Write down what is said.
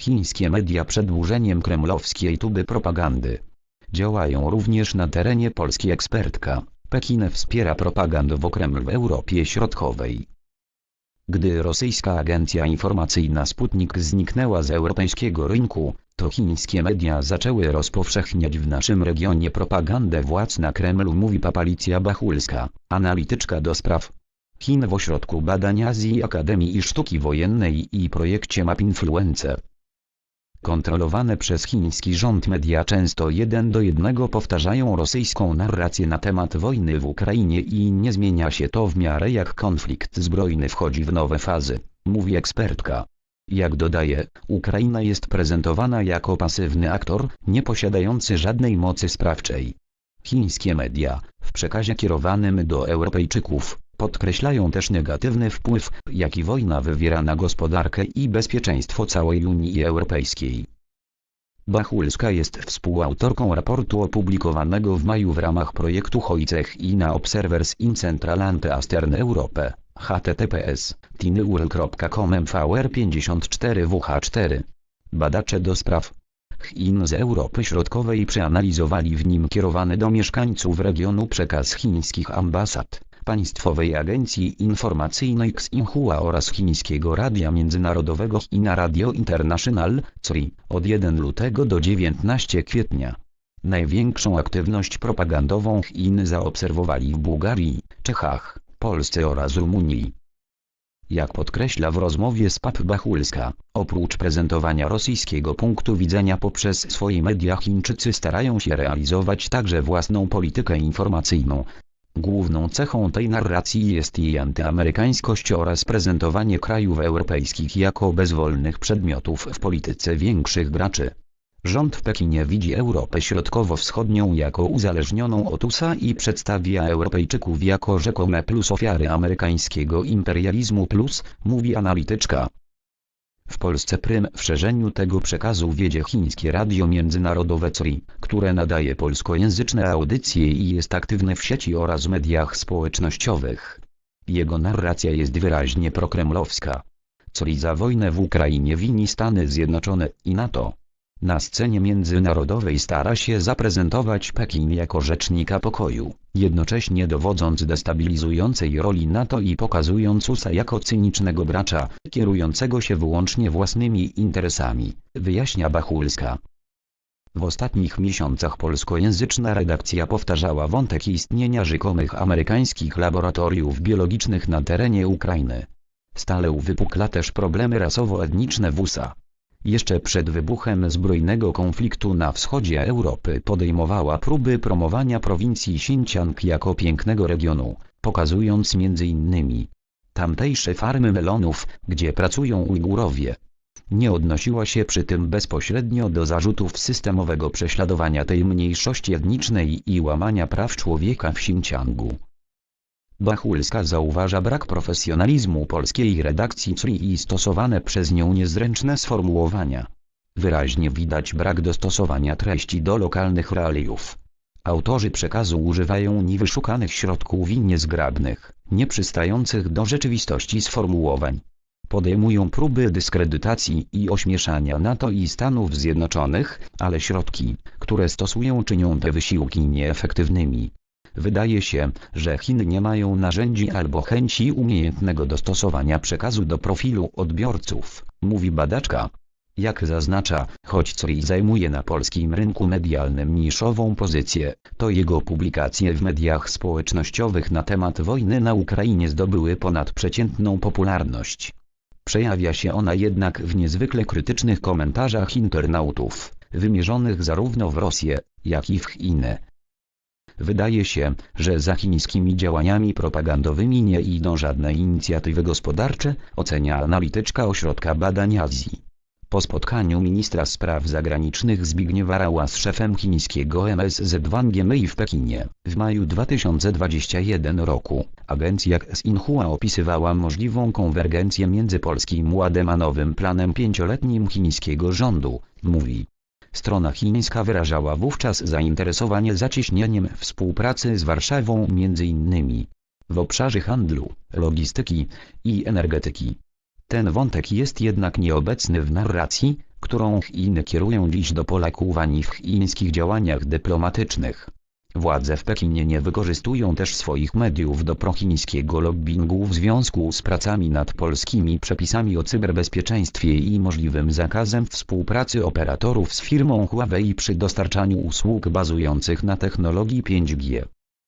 Chińskie media przedłużeniem kremlowskiej tuby propagandy. Działają również na terenie Polski ekspertka. Pekin wspiera propagandową Kreml w Europie Środkowej. Gdy rosyjska agencja informacyjna Sputnik zniknęła z europejskiego rynku, to chińskie media zaczęły rozpowszechniać w naszym regionie propagandę władz na Kremlu mówi Papalicja Bachulska, analityczka do spraw Chin w Ośrodku Badań Azji Akademii i Sztuki Wojennej i projekcie Map Influence. Kontrolowane przez chiński rząd media często jeden do jednego powtarzają rosyjską narrację na temat wojny w Ukrainie i nie zmienia się to w miarę jak konflikt zbrojny wchodzi w nowe fazy, mówi ekspertka. Jak dodaje, Ukraina jest prezentowana jako pasywny aktor, nie posiadający żadnej mocy sprawczej. Chińskie media, w przekazie kierowanym do Europejczyków, podkreślają też negatywny wpływ, jaki wojna wywiera na gospodarkę i bezpieczeństwo całej Unii Europejskiej. Bachulska jest współautorką raportu opublikowanego w maju w ramach projektu Hojcech i na Observers in Central and Eastern Europe, https, tinyurl.com mvr54wh4. Badacze do spraw Chin z Europy Środkowej przeanalizowali w nim kierowany do mieszkańców regionu przekaz chińskich ambasad, Państwowej Agencji Informacyjnej Xinhua oraz chińskiego radia międzynarodowego China Radio International, CRI, od 1 lutego do 19 kwietnia. Największą aktywność propagandową Chin zaobserwowali w Bułgarii, Czechach, Polsce oraz Rumunii. Jak podkreśla w rozmowie z Pap Bachulska, oprócz prezentowania rosyjskiego punktu widzenia poprzez swoje media Chińczycy starają się realizować także własną politykę informacyjną. Główną cechą tej narracji jest jej antyamerykańskość oraz prezentowanie krajów europejskich jako bezwolnych przedmiotów w polityce większych graczy. Rząd w Pekinie widzi Europę Środkowo-Wschodnią jako uzależnioną od USA i przedstawia Europejczyków jako rzekome plus ofiary amerykańskiego imperializmu plus, mówi analityczka. W Polsce prym w szerzeniu tego przekazu wiedzie chińskie radio międzynarodowe CRI, które nadaje polskojęzyczne audycje i jest aktywne w sieci oraz mediach społecznościowych. Jego narracja jest wyraźnie prokremlowska. CRI za wojnę w Ukrainie wini Stany Zjednoczone i NATO. Na scenie międzynarodowej stara się zaprezentować Pekin jako rzecznika pokoju, jednocześnie dowodząc destabilizującej roli NATO i pokazując USA jako cynicznego gracza, kierującego się wyłącznie własnymi interesami, wyjaśnia Bachulska. W ostatnich miesiącach polskojęzyczna redakcja powtarzała wątek istnienia rzekomych amerykańskich laboratoriów biologicznych na terenie Ukrainy. Stale uwypukla też problemy rasowo-etniczne w USA. Jeszcze przed wybuchem zbrojnego konfliktu na wschodzie Europy podejmowała próby promowania prowincji Xinjiang jako pięknego regionu, pokazując m.in. tamtejsze farmy melonów, gdzie pracują Ujgurowie. Nie odnosiła się przy tym bezpośrednio do zarzutów systemowego prześladowania tej mniejszości etnicznej i łamania praw człowieka w Xinjiangu. Bachulska zauważa brak profesjonalizmu polskiej redakcji CRI i stosowane przez nią niezręczne sformułowania. Wyraźnie widać brak dostosowania treści do lokalnych realiów. Autorzy przekazu używają niewyszukanych środków i niezgrabnych, nieprzystających do rzeczywistości sformułowań. Podejmują próby dyskredytacji i ośmieszania NATO i Stanów Zjednoczonych, ale środki, które stosują czynią te wysiłki nieefektywnymi. Wydaje się, że Chiny nie mają narzędzi albo chęci umiejętnego dostosowania przekazu do profilu odbiorców, mówi badaczka. Jak zaznacza, choć CRI zajmuje na polskim rynku medialnym niszową pozycję, to jego publikacje w mediach społecznościowych na temat wojny na Ukrainie zdobyły ponadprzeciętną popularność. Przejawia się ona jednak w niezwykle krytycznych komentarzach internautów, wymierzonych zarówno w Rosję, jak i w Chiny. Wydaje się, że za chińskimi działaniami propagandowymi nie idą żadne inicjatywy gospodarcze, ocenia analityczka Ośrodka Badań Azji. Po spotkaniu ministra spraw zagranicznych Zbigniewa Rała z szefem chińskiego MSZ Wang Yimei w Pekinie, w maju 2021 roku, agencja Xinhua opisywała możliwą konwergencję między polskim ładem a nowym planem pięcioletnim chińskiego rządu, mówi. Strona chińska wyrażała wówczas zainteresowanie zacieśnieniem współpracy z Warszawą m.in. w obszarze handlu, logistyki i energetyki. Ten wątek jest jednak nieobecny w narracji, którą Chiny kierują dziś do Polaków ani w chińskich działaniach dyplomatycznych. Władze w Pekinie nie wykorzystują też swoich mediów do prochińskiego lobbingu w związku z pracami nad polskimi przepisami o cyberbezpieczeństwie i możliwym zakazem współpracy operatorów z firmą Huawei przy dostarczaniu usług bazujących na technologii 5G.